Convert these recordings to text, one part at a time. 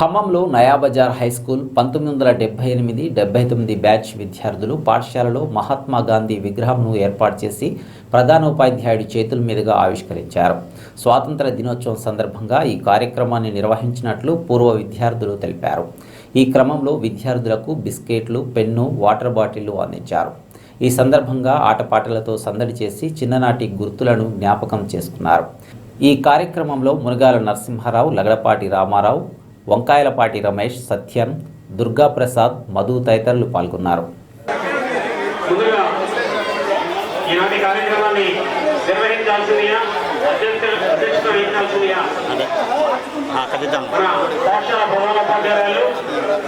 ఖమ్మంలో Nayabazar high school పంతొమ్మిది వందల డెబ్బై ఎనిమిది డెబ్బై తొమ్మిది బ్యాచ్ విద్యార్థులు పాఠశాలలో మహాత్మా గాంధీ విగ్రహంను ఏర్పాటు చేసి ప్రధానోపాధ్యాయుడి చేతుల మీదుగా ఆవిష్కరించారు. స్వాతంత్ర దినోత్సవం సందర్భంగా ఈ కార్యక్రమాన్ని నిర్వహించినట్లు పూర్వ విద్యార్థులు తెలిపారు. ఈ క్రమంలో విద్యార్థులకు బిస్కెట్లు పెన్ను వాటర్ బాటిళ్ళు అందించారు. ఈ సందర్భంగా ఆటపాటలతో సందడి చేసి చిన్ననాటి గుర్తులను జ్ఞాపకం చేసుకున్నారు. ఈ కార్యక్రమంలో మునగాల నరసింహారావు లగడపాటి రామారావు వంకాయలపాటి రమేష్ సత్యన్ దుర్గాప్రసాద్ మధు తదితరులు పాల్గొన్నారు. అధ్యక్ష అధ్యక్షత వహించాల్సిందిగా అదే ఆ, కలుద్దాం మన పాఠశాల ప్రధానోపాధ్యాయులు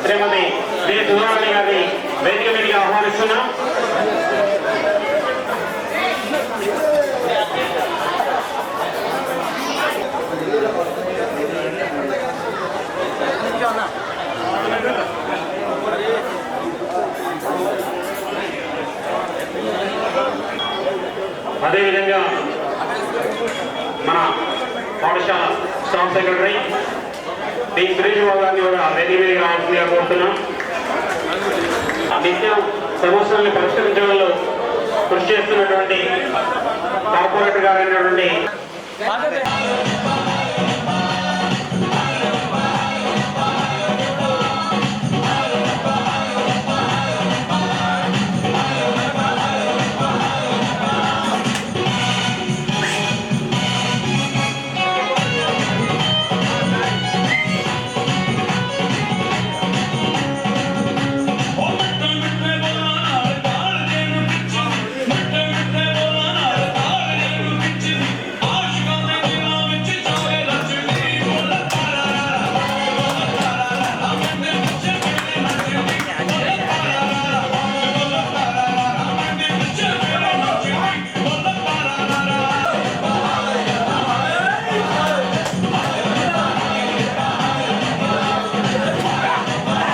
శ్రీమతి వి సుధారాణి గారిని వేదిక మీదుగా ఆహ్వానిస్తున్నాం అదేవిధంగా మన పాఠశాల staff secretary D. Suresh Babu గారిని కూడా వేదిక మీద రావాల్సిందిగా కోరుతున్నాం. నిత్యం సమస్యల్ని పరిష్కరించడంలో కృషి చేస్తున్నటువంటి కార్పొరేటర్ గారైనటువంటి